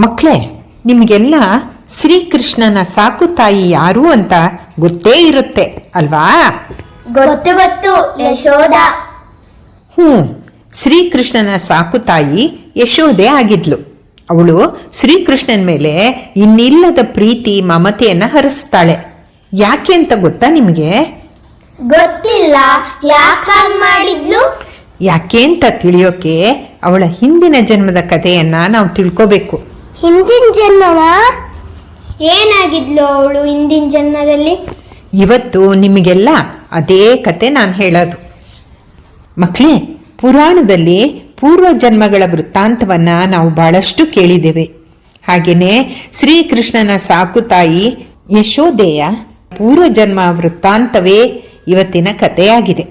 ಮಕ್ಕಳೇ ನಿಮಗೆಲ್ಲ ಶ್ರೀಕೃಷ್ಣನ ಸಾಕು ತಾಯಿ ಯಾರು ಅಂತ ಗೊತ್ತೇ ಇರುತ್ತೆ ಅಲ್ವಾ? ಗೊತ್ತು ಗೊತ್ತು ಯಶೋದ ಹ್ಞೂ ಶ್ರೀಕೃಷ್ಣನ ಸಾಕು ತಾಯಿ ಯಶೋದೆ ಆಗಿದ್ಲು. ಅವಳು ಶ್ರೀಕೃಷ್ಣನ ಮೇಲೆ ಇನ್ನಿಲ್ಲದ ಪ್ರೀತಿ ಮಮತೆಯನ್ನು ಹರಿಸ್ತಾಳೆ. ಯಾಕೆ ಅಂತ ಗೊತ್ತಾ ನಿಮಗೆ? ಗೊತ್ತಿಲ್ಲ ಯಾಕೆ ಮಾಡಿದ್ಲು? ಯಾಕೆ ಅಂತ ತಿಳಿಯೋಕೆ ಅವಳ ಹಿಂದಿನ ಜನ್ಮದ ಕಥೆಯನ್ನ ನಾವು ತಿಳ್ಕೋಬೇಕು. ಹಿಂದಿನ ಜನ್ಮವ ಏನಾಗಿದ್ಲು ಅವಳು ಹಿಂದಿನ ಜನ್ಮದಲ್ಲಿ? ಇವತ್ತು ನಿಮಗೆಲ್ಲ ಅದೇ ಕತೆ ನಾನು ಹೇಳೋದು. ಮಕ್ಕಳೇ ಪುರಾಣದಲ್ಲಿ ಪೂರ್ವ ಜನ್ಮಗಳ ವೃತ್ತಾಂತವನ್ನು ನಾವು ಬಹಳಷ್ಟು ಕೇಳಿದ್ದೇವೆ. ಹಾಗೆಯೇ ಶ್ರೀಕೃಷ್ಣನ ಸಾಕು ತಾಯಿ ಯಶೋದೆಯ ಪೂರ್ವಜನ್ಮ ವೃತ್ತಾಂತವೇ ಇವತ್ತಿನ ಕಥೆಯಾಗಿದೆ.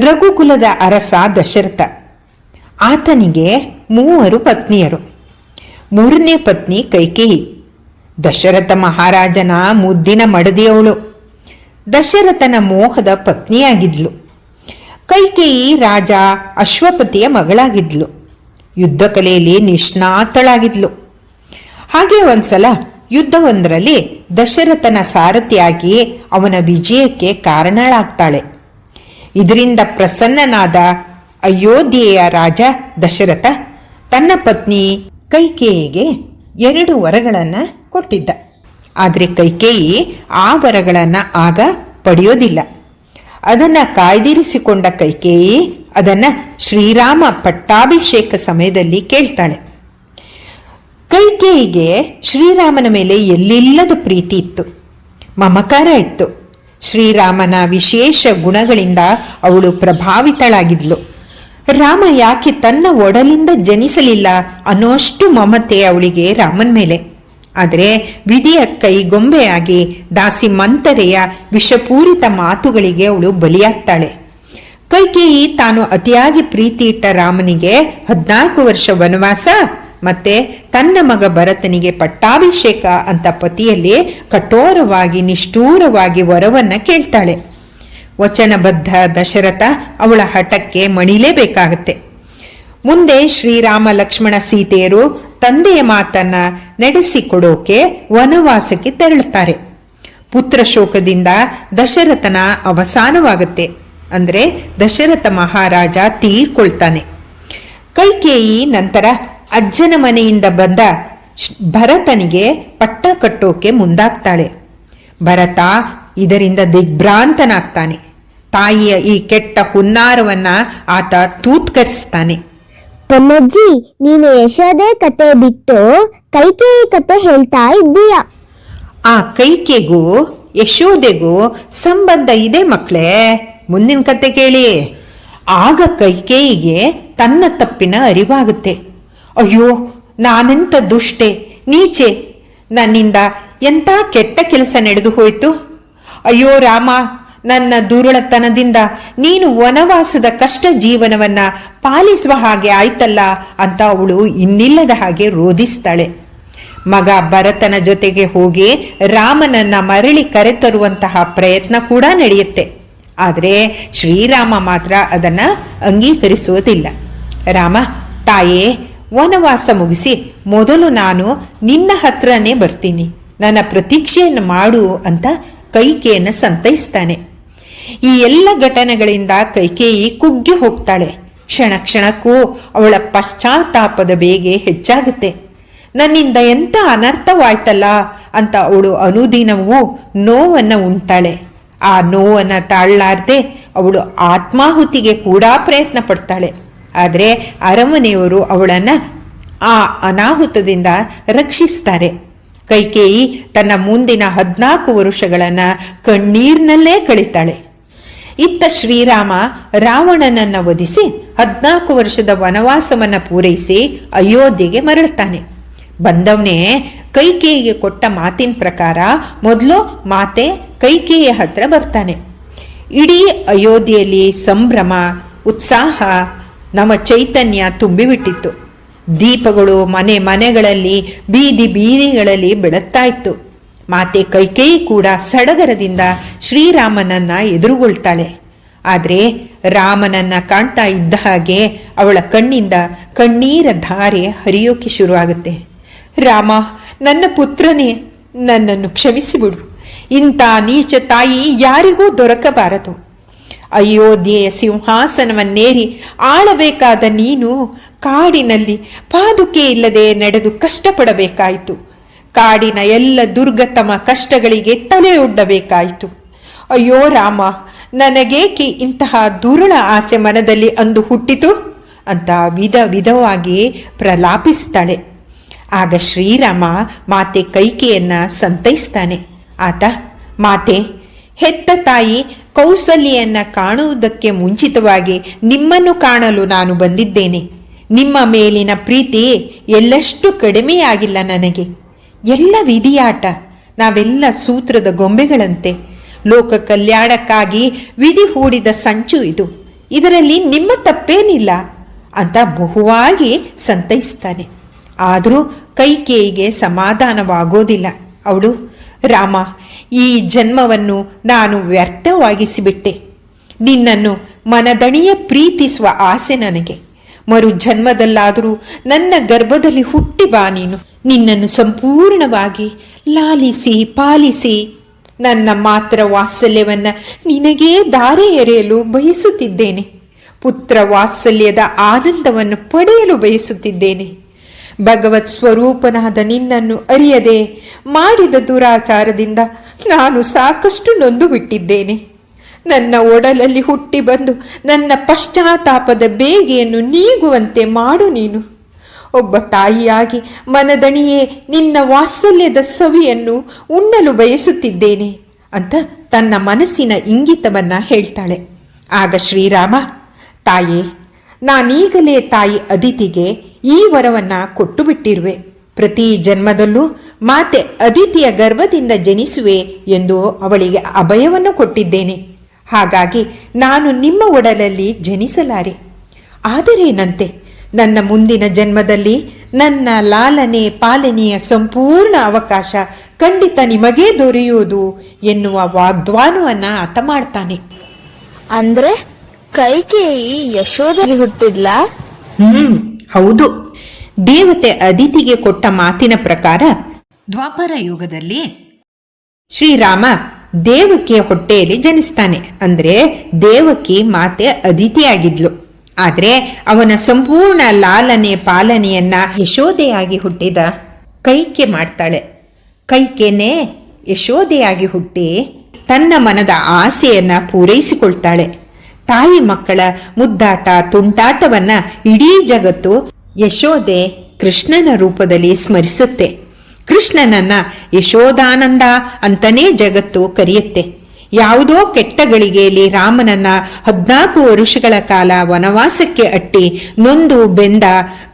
ರಘುಕುಲದ ಅರಸ ದಶರಥ. ಆತನಿಗೆ ಮೂವರು ಪತ್ನಿಯರು. ಮೂರನೇ ಪತ್ನಿ ಕೈಕೇಯಿ. ದಶರಥ ಮಹಾರಾಜನ ಮುದ್ದಿನ ಮಡದಿಯವಳು. ದಶರಥನ ಮೋಹದ ಪತ್ನಿಯಾಗಿದ್ಲು. ಕೈಕೇಯಿ ರಾಜ ಅಶ್ವಪತಿಯ ಮಗಳಾಗಿದ್ಲು. ಯುದ್ಧ ಕಲೆಯಲ್ಲಿ ನಿಷ್ಣಾತಳಾಗಿದ್ಲು. ಹಾಗೆ ಒಂದ್ಸಲ ಯುದ್ಧವೊಂದರಲ್ಲಿ ದಶರಥನ ಸಾರಥಿಯಾಗಿ ಅವನ ವಿಜಯಕ್ಕೆ ಕಾರಣಳಾಗ್ತಾಳೆ. ಇದರಿಂದ ಪ್ರಸನ್ನನಾದ ಅಯೋಧ್ಯೆಯ ರಾಜ ದಶರಥ ತನ್ನ ಪತ್ನಿ ಕೈಕೇಯಿಗೆ ಎರಡು ವರಗಳನ್ನು ಕೊಟ್ಟಿದ್ದ. ಆದರೆ ಕೈಕೇಯಿ ಆ ವರಗಳನ್ನು ಆಗ ಪಡೆಯೋದಿಲ್ಲ. ಅದನ್ನು ಕಾಯ್ದಿರಿಸಿಕೊಂಡ ಕೈಕೇಯಿ ಅದನ್ನು ಶ್ರೀರಾಮ ಪಟ್ಟಾಭಿಷೇಕ ಸಮಯದಲ್ಲಿ ಕೇಳ್ತಾಳೆ. ಕೈಕೇಯಿಗೆ ಶ್ರೀರಾಮನ ಮೇಲೆ ಎಲ್ಲಿಲ್ಲದ ಪ್ರೀತಿ ಇತ್ತು. ಮಮಕಾರ ಇತ್ತು. ಶ್ರೀರಾಮನ ವಿಶೇಷ ಗುಣಗಳಿಂದ ಅವಳು ಪ್ರಭಾವಿತಳಾಗಿದ್ಲು. ರಾಮ ಯಾಕೆ ತನ್ನ ಒಡಲಿಂದ ಜನಿಸಲಿಲ್ಲ ಅನ್ನೋಷ್ಟು ಮಮತೆ ಅವಳಿಗೆ ರಾಮನ ಮೇಲೆ. ಆದರೆ ವಿಧಿಯ ಕೈ ಗೊಂಬೆಯಾಗಿ ದಾಸಿ ಮಂತರೆಯ ವಿಷಪೂರಿತ ಮಾತುಗಳಿಗೆ ಅವಳು ಬಲಿಯಾಗ್ತಾಳೆ. ಕೈಕೇಯಿ ತಾನು ಅತಿಯಾಗಿ ಪ್ರೀತಿ ಇಟ್ಟ ರಾಮನಿಗೆ ಹದಿನಾಲ್ಕು ವರ್ಷ ವನವಾಸ, ಮತ್ತೆ ತನ್ನ ಮಗ ಭರತನಿಗೆ ಪಟ್ಟಾಭಿಷೇಕ ಅಂತ ಪತಿಯಲ್ಲಿ ಕಠೋರವಾಗಿ ನಿಷ್ಠೂರವಾಗಿ ವರವನ್ನ ಕೇಳ್ತಾಳೆ. ವಚನಬದ್ಧ ದಶರಥ ಅವಳ ಹಠಕ್ಕೆ ಮಣಿಲೇಬೇಕಾಗತ್ತೆ. ಮುಂದೆ ಶ್ರೀರಾಮ ಲಕ್ಷ್ಮಣ ಸೀತೆಯರು ತಂದೆಯ ಮಾತನ್ನ ನಡೆಸಿಕೊಡೋಕೆ ವನವಾಸಕ್ಕೆ ತೆರಳುತ್ತಾರೆ. ಪುತ್ರ ಶೋಕದಿಂದ ದಶರಥನ ಅವಸಾನವಾಗುತ್ತೆ. ಅಂದರೆ ದಶರಥ ಮಹಾರಾಜ ತೀರ್ಕೊಳ್ತಾನೆ. ಕೈಕೇಯಿ ನಂತರ ಅಜ್ಜನ ಮನೆಯಿಂದ ಬಂದ ಭರತನಿಗೆ ಪಟ್ಟ ಕಟ್ಟೋಕೆ ಮುಂದಾಗ್ತಾಳೆ. ಭರತ ಇದರಿಂದ ದಿಗ್ಭ್ರಾಂತನಾಗ್ತಾನೆ. ತಾಯಿಯ ಈ ಕೆಟ್ಟ ಹುನ್ನಾರವನ್ನ ಆತ ತೂತ್ಕರಿಸ್ತಾನೆ. ಪೊನ್ನಜ್ಜಿ ನೀನು ಯಶೋದೆ ಕತೆ ಬಿಟ್ಟು ಕೈಕೇಯಿ ಕತೆ ಹೇಳ್ತಾ ಇದ್ದೀಯ? ಆ ಕೈಕೆಗೂ ಯಶೋದೆಗೂ ಸಂಬಂಧ ಇದೆ ಮಕ್ಕಳೇ. ಮುಂದಿನ ಕತೆ ಕೇಳಿ. ಆಗ ಕೈಕೇಯಿಗೆ ತನ್ನ ತಪ್ಪಿನ ಅರಿವಾಗುತ್ತೆ. ಅಯ್ಯೋ ನಾನೆಂತ ದುಷ್ಟೆ ನೀಚೆ ನನ್ನಿಂದ ಎಂಥ ಕೆಟ್ಟ ಕೆಲಸ ನಡೆದು ಹೋಯ್ತು? ಅಯ್ಯೋ ರಾಮ ನನ್ನ ದುರುಳತನದಿಂದ ನೀನು ವನವಾಸದ ಕಷ್ಟ ಜೀವನವನ್ನ ಪಾಲಿಸುವ ಹಾಗೆ ಆಯ್ತಲ್ಲ ಅಂತ ಅವಳು ಇನ್ನಿಲ್ಲದ ಹಾಗೆ ರೋಧಿಸ್ತಾಳೆ. ಮಗ ಭರತನ ಜೊತೆಗೆ ಹೋಗಿ ರಾಮನನ್ನ ಮರಳಿ ಕರೆತರುವಂತಹ ಪ್ರಯತ್ನ ಕೂಡ ನಡೆಯುತ್ತೆ. ಆದರೆ ಶ್ರೀರಾಮ ಮಾತ್ರ ಅದನ್ನ ಅಂಗೀಕರಿಸೋದಿಲ್ಲ ರಾಮ, ತಾಯೇ, ವನವಾಸ ಮುಗಿಸಿ ಮೊದಲು ನಾನು ನಿನ್ನ ಹತ್ರನೇ ಬರ್ತೀನಿ. ನನ್ನ ಪ್ರತೀಕ್ಷೆಯನ್ನು ಮಾಡು ಅಂತ ಕೈಕೆಯನ್ನು ಸಂತೈಸ್ತಾನೆ. ಈ ಎಲ್ಲ ಘಟನೆಗಳಿಂದ ಕೈಕೇಯಿ ಕುಗ್ಗಿ ಹೋಗ್ತಾಳೆ. ಕ್ಷಣ ಕ್ಷಣಕ್ಕೂ ಅವಳ ಪಶ್ಚಾತ್ತಾಪದ ಬೇಗೆ ಹೆಚ್ಚಾಗುತ್ತೆ. ನನ್ನಿಂದ ಎಂಥ ಅನರ್ಥವಾಯ್ತಲ್ಲ ಅಂತ ಅವಳು ಅನುದಿನವೂ ನೋವನ್ನು ಉಣ್ತಾಳೆ ಆ ನೋವನ್ನು ತಾಳಲಾರ್ದೆ ಅವಳು ಆತ್ಮಾಹುತಿಗೆ ಕೂಡ ಪ್ರಯತ್ನ ಪಡ್ತಾಳೆ. ಆದರೆ ಅರಮನೆಯವರು ಅವಳನ್ನು ಆ ಅನಾಹುತದಿಂದ ರಕ್ಷಿಸ್ತಾರೆ. ಕೈಕೇಯಿ ತನ್ನ ಮುಂದಿನ ಹದಿನಾಲ್ಕು ವರುಷಗಳನ್ನು ಕಣ್ಣೀರಿನಲ್ಲೇ ಕಳೀತಾಳೆ. ಇತ್ತ ಶ್ರೀರಾಮ ರಾವಣನನ್ನ ವಧಿಸಿ ಹದಿನಾಲ್ಕು ವರ್ಷದ ವನವಾಸವನ್ನ ಪೂರೈಸಿ ಅಯೋಧ್ಯೆಗೆ ಮರಳುತ್ತಾನೆ. ಬಂದವನೇ, ಕೈಕೇಯಿಗೆ ಕೊಟ್ಟ ಮಾತಿನ ಪ್ರಕಾರ ಮೊದಲು ಮಾತೆ ಕೈಕೇಯಿಯ ಹತ್ರ ಬರ್ತಾನೆ. ಇಡೀ ಅಯೋಧ್ಯೆಯಲ್ಲಿ ಸಂಭ್ರಮ, ಉತ್ಸಾಹ, ನಮ್ಮ ಚೈತನ್ಯ ತುಂಬಿಬಿಟ್ಟಿತ್ತು. ದೀಪಗಳು ಮನೆ ಮನೆಗಳಲ್ಲಿ, ಬೀದಿ ಬೀದಿಗಳಲ್ಲಿ ಬೆಳಗ್ತಾ ಇತ್ತು. ಮಾತೆ ಕೈಕೇಯಿ ಕೂಡ ಸಡಗರದಿಂದ ಶ್ರೀರಾಮನನ್ನ ಎದುರುಗೊಳ್ತಾಳೆ. ಆದರೆ ರಾಮನನ್ನ ಕಾಣ್ತಾ ಇದ್ದ ಹಾಗೆ ಅವಳ ಕಣ್ಣಿಂದ ಕಣ್ಣೀರ ಧಾರೆ ಹರಿಯೋಕೆ ಶುರುವಾಗುತ್ತೆ. ರಾಮ, ನನ್ನ ಪುತ್ರನೇ, ನನ್ನನ್ನು ಕ್ಷಮಿಸಿಬಿಡು. ಇಂಥ ನೀಚ ತಾಯಿ ಯಾರಿಗೂ ದೊರಕಬಾರದು. ಅಯೋಧ್ಯೆಯ ಸಿಂಹಾಸನವನ್ನೇರಿ ಆಳಬೇಕಾದ ನೀನು ಕಾಡಿನಲ್ಲಿ ಪಾದುಕೆ ಇಲ್ಲದೆ ನಡೆದು ಕಷ್ಟಪಡಬೇಕಾಯಿತು. ಕಾಡಿನ ಎಲ್ಲ ದುರ್ಗತಮ ಕಷ್ಟಗಳಿಗೆ ತಲೆಯೊಡ್ಡಬೇಕಾಯಿತು ಅಯ್ಯೋ ರಾಮ, ನನಗೇಕೆ ಇಂತಹ ದುರುಳ ಆಸೆ ಮನದಲ್ಲಿ ಅಂದು ಹುಟ್ಟಿತು? ಅಂತ ವಿಧ ವಿಧವಾಗಿ ಪ್ರಲಾಪಿಸ್ತಾಳೆ. ಆಗ ಶ್ರೀರಾಮ ಮಾತೆ ಕೈಕೆಯನ್ನ ಸಂತೈಸ್ತಾನೆ. ಆತ, ಮಾತೆ, ಹೆತ್ತ ತಾಯಿ ಕೌಸಲ್ಯನ್ನ ಕಾಣುವುದಕ್ಕೆ ಮುಂಚಿತವಾಗಿ ನಿಮ್ಮನ್ನು ಕಾಣಲು ನಾನು ಬಂದಿದ್ದೇನೆ. ನಿಮ್ಮ ಮೇಲಿನ ಪ್ರೀತಿ ಎಲ್ಲಷ್ಟು ಕಡಿಮೆಯಾಗಿಲ್ಲ ನನಗೆ. ಎಲ್ಲ ವಿಧಿಯಾಟ, ನಾವೆಲ್ಲ ಸೂತ್ರದ ಗೊಂಬೆಗಳಂತೆ. ಲೋಕ ಕಲ್ಯಾಣಕ್ಕಾಗಿ ವಿಧಿ ಹೂಡಿದ ಸಂಚು ಇದು. ಇದರಲ್ಲಿ ನಿಮ್ಮ ತಪ್ಪೇನಿಲ್ಲ ಅಂತ ಬಹುವಾಗಿ ಸಂತೈಸ್ತಾನೆ. ಆದರೂ ಕೈಕೇಯಿಗೆ ಸಮಾಧಾನವಾಗೋದಿಲ್ಲ. ಅವಳು, ರಾಮ, ಈ ಜನ್ಮವನ್ನು ನಾನು ವ್ಯರ್ಥವಾಗಿಸಿಬಿಟ್ಟೆ. ನಿನ್ನನ್ನು ಮನದಣಿಯ ಪ್ರೀತಿಸುವ ಆಸೆ ನನಗೆ. ಮರು ಜನ್ಮದಲ್ಲಾದರೂ ನನ್ನ ಗರ್ಭದಲ್ಲಿ ಹುಟ್ಟಿ ಬಾ ನೀನು. ನಿನ್ನನ್ನು ಸಂಪೂರ್ಣವಾಗಿ ಲಾಲಿಸಿ, ಪಾಲಿಸಿ. ನನ್ನ ಮಾತ್ರ ವಾತ್ಸಲ್ಯವನ್ನು ನಿನಗೇ ದಾರಿ ಎರೆಯಲು ಬಯಸುತ್ತಿದ್ದೇನೆ. ಪುತ್ರ ವಾತ್ಸಲ್ಯದ ಆನಂದವನ್ನು ಪಡೆಯಲು ಬಯಸುತ್ತಿದ್ದೇನೆ. ಭಗವತ್ ಸ್ವರೂಪನಾದ ನಿನ್ನನ್ನು ಅರಿಯದೆ ಮಾಡಿದ ದುರಾಚಾರದಿಂದ ನಾನು ಸಾಕಷ್ಟು ನೊಂದು ಬಿಟ್ಟಿದ್ದೇನೆ ನನ್ನ ಒಡಲಲ್ಲಿ ಹುಟ್ಟಿ ಬಂದು ನನ್ನ ಪಶ್ಚಾತ್ತಾಪದ ಬೇಗೆಯನ್ನು ನೀಗುವಂತೆ ಮಾಡು ನೀನು. ಒಬ್ಬ ತಾಯಿಯಾಗಿ ಮನದಣಿಯೇ ನಿನ್ನ ವಾತ್ಸಲ್ಯದ ಸವಿಯನ್ನು ಉಣ್ಣಲು ಬಯಸುತ್ತಿದ್ದೇನೆ ಅಂತ ತನ್ನ ಮನಸ್ಸಿನ ಇಂಗಿತವನ್ನ ಹೇಳ್ತಾಳೆ. ಆಗ ಶ್ರೀರಾಮ, ತಾಯೇ, ನಾನೀಗಲೇ ತಾಯಿ ಅದಿತಿಗೆ ಈ ವರವನ್ನ ಕೊಟ್ಟು ಬಿಟ್ಟಿರುವೆ ಪ್ರತಿ ಜನ್ಮದಲ್ಲೂ ಮಾತೆ ಅದಿತಿಯ ಗರ್ಭದಿಂದ ಜನಿಸುವೆ ಎಂದು ಅವಳಿಗೆ ಅಭಯವನ್ನು ಕೊಟ್ಟಿದ್ದೇನೆ. ಹಾಗಾಗಿ ನಾನು ನಿಮ್ಮ ಒಡಲಲ್ಲಿ ಜನಿಸಲಾರೆ. ಆದರೇನಂತೆ? ನನ್ನ ಮುಂದಿನ ಜನ್ಮದಲ್ಲಿ ನನ್ನ ಲಾಲನೆ ಪಾಲನೆಯ ಸಂಪೂರ್ಣ ಅವಕಾಶ ಖಂಡಿತ ನಿಮಗೇ ದೊರೆಯುವುದು ಎನ್ನುವ ವಾಗ್ವಾನವನ್ನು ಆತ ಮಾಡ್ತಾನೆ. ಅಂದ್ರೆ ಕೈಕೇಯಿ ಯಶೋದಗೆ ಹುಟ್ಟಿದ್ಲ? ಹ್ಮ್ ಹೌದು. ದೇವತೆ ಅದಿತಿಗೆ ಕೊಟ್ಟ ಮಾತಿನ ಪ್ರಕಾರ ದ್ವಾಪರ ಯುಗದಲ್ಲಿ ಶ್ರೀರಾಮ ದೇವಕಿಯ ಹೊಟ್ಟೆಯಲ್ಲಿ ಜನಿಸ್ತಾನೆ. ಅಂದ್ರೆ ದೇವಕಿ ಮಾತೆ ಅದಿತಿಯಾಗಿದ್ಲು. ಆದ್ರೆ ಅವನ ಸಂಪೂರ್ಣ ಲಾಲನೆ ಪಾಲನೆಯನ್ನ ಯಶೋದೆಯಾಗಿ ಹುಟ್ಟಿದ ಕೈಕೆ ಮಾಡ್ತಾಳೆ. ಕೈಕೆನೆ ಯಶೋದೆಯಾಗಿ ಹುಟ್ಟಿ ತನ್ನ ಮನದ ಆಸೆಯನ್ನ ಪೂರೈಸಿಕೊಳ್ತಾಳೆ. ತಾಯಿ ಮಕ್ಕಳ ಮುದ್ದಾಟ ತುಂಟಾಟವನ್ನ ಇಡೀ ಜಗತ್ತು ಯಶೋದೆ ಕೃಷ್ಣನ ರೂಪದಲ್ಲಿ ಸ್ಮರಿಸುತ್ತೆ. ಕೃಷ್ಣನನ್ನ ಯಶೋದಾನಂದ ಅಂತನೇ ಜಗತ್ತು ಕರೆಯುತ್ತೆ. ಯಾವುದೋ ಕೆಟ್ಟ ಗಳಿಗೆಯಲ್ಲಿ ರಾಮನನ್ನ ಹದಿನಾಲ್ಕು ವರುಷಗಳ ಕಾಲ ವನವಾಸಕ್ಕೆ ಅಟ್ಟಿ ನೊಂದು ಬೆಂದ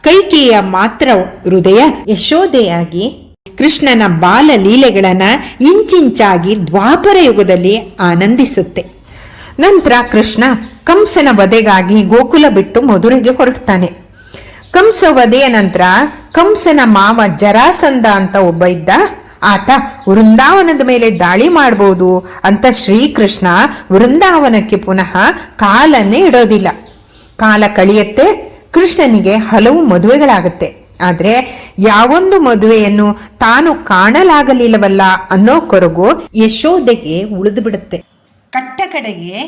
ಕೈಕೇಯ ಮಾತ್ರ ಹೃದಯ ಯಶೋದೆಯಾಗಿ ಕೃಷ್ಣನ ಬಾಲ ಲೀಲೆಗಳನ್ನ ಇಂಚಿಂಚಾಗಿ ದ್ವಾಪರ ಯುಗದಲ್ಲಿ ಆನಂದಿಸುತ್ತೆ. ನಂತರ ಕೃಷ್ಣ ಕಂಸನ ವಧೆಗಾಗಿ ಗೋಕುಲ ಬಿಟ್ಟು ಮಧುರೆಗೆ ಹೊರಡ್ತಾನೆ. ಕಂಸ ವಧೆಯ ನಂತರ ಕಂಸನ ಮಾವ ಜರಾಸಂಧ ಅಂತ ಒಬ್ಬ ಇದ್ದ, ಆತ ವೃಂದಾವನದ ಮೇಲೆ ದಾಳಿ ಮಾಡಬಹುದು ಅಂತ ಶ್ರೀಕೃಷ್ಣ ವೃಂದಾವನಕ್ಕೆ ಪುನಃ ಕಾಲನ್ನೇ ಇಡೋದಿಲ್ಲ. ಕಾಲ ಕಳಿಯತ್ತೆ, ಕೃಷ್ಣನಿಗೆ ಹಲವು ಮದುವೆಗಳಾಗತ್ತೆ. ಆದ್ರೆ ಯಾವೊಂದು ಮದುವೆಯನ್ನು ತಾನು ಕಾಣಲಾಗಲಿಲ್ಲವಲ್ಲ ಅನ್ನೋ ಕೊರಗು ಯಶೋದೆಗೆ ಉಳಿದು ಬಿಡುತ್ತೆ ಕಟ್ಟ ಕಡೆಗೆ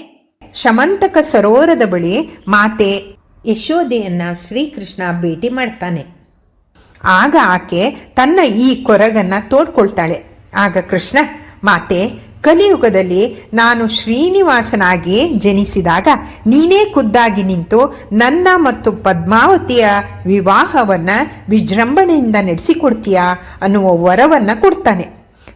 ಶಮಂತಕ ಸರೋವರದ ಬಳಿ ಮಾತೆ ಯಶೋದೆಯನ್ನ ಶ್ರೀಕೃಷ್ಣ ಭೇಟಿ ಮಾಡ್ತಾನೆ. ಆಗ ಆಕೆ ತನ್ನ ಈ ಕೊರಗನ್ನ ತೋಡ್ಕೊಳ್ತಾಳೆ. ಆಗ ಕೃಷ್ಣ, ಮಾತೆ, ಕಲಿಯುಗದಲ್ಲಿ ನಾನು ಶ್ರೀನಿವಾಸನಾಗಿ ಜನಿಸಿದಾಗ ನೀನೇ ಖುದ್ದಾಗಿ ನಿಂತು ನನ್ನ ಮತ್ತು ಪದ್ಮಾವತಿಯ ವಿವಾಹವನ್ನ ವಿಜೃಂಭಣೆಯಿಂದ ನಡೆಸಿಕೊಡ್ತೀಯಾ? ಅನ್ನುವ ವರವನ್ನ ಕೊಡ್ತಾನೆ.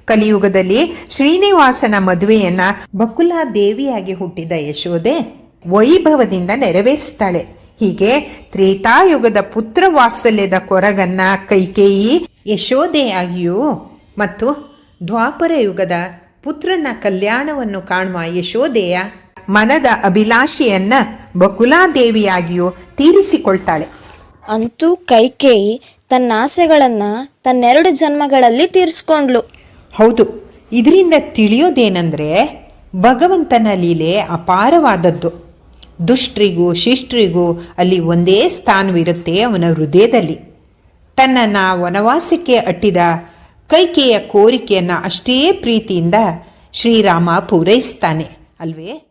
ಕಲಿಯುಗದಲ್ಲಿ ಶ್ರೀನಿವಾಸನ ಮದುವೆಯನ್ನು ಬಕುಲಾ ದೇವಿಯಾಗಿ ಹುಟ್ಟಿದ ಯಶೋದೆ ವೈಭವದಿಂದ ನೆರವೇರಿಸ್ತಾಳೆ. ಹೀಗೆ ತ್ರೇತಾಯುಗದ ಪುತ್ರ ವಾತ್ಸಲ್ಯದ ಕೊರಗನ್ನ ಕೈಕೇಯಿ ಯಶೋದೆಯಾಗಿಯೂ ಮತ್ತು ದ್ವಾಪರ ಯುಗದ ಪುತ್ರನ ಕಲ್ಯಾಣವನ್ನು ಕಾಣುವ ಯಶೋದೆಯ ಮನದ ಅಭಿಲಾಷೆಯನ್ನ ಬಕುಲಾದೇವಿಯಾಗಿಯೂ ತೀರಿಸಿಕೊಳ್ತಾಳೆ. ಅಂತೂ ಕೈಕೇಯಿ ತನ್ನ ಆಸೆಗಳನ್ನ ತನ್ನೆರಡು ಜನ್ಮಗಳಲ್ಲಿ ತೀರಿಸ್ಕೊಂಡ್ಲು ಹೌದು ಇದರಿಂದ ತಿಳಿಯೋದೇನೆಂದರೆ ಭಗವಂತನ ಲೀಲೆ ಅಪಾರವಾದದ್ದು. ದುಷ್ಟ್ರಿಗೂ ಶಿಷ್ಟ್ರಿಗೂ ಅಲ್ಲಿ ಒಂದೇ ಸ್ಥಾನವಿರುತ್ತೆ ಅವನ ಹೃದಯದಲ್ಲಿ. ತನ್ನನ್ನು ವನವಾಸಕ್ಕೆ ಅಟ್ಟಿದ ಕೈಕೆಯ ಕೋರಿಕೆಯನ್ನು ಅಷ್ಟೇ ಪ್ರೀತಿಯಿಂದ ಶ್ರೀರಾಮ ಪೂರೈಸ್ತಾನೆ. ಅಲ್ವೇ?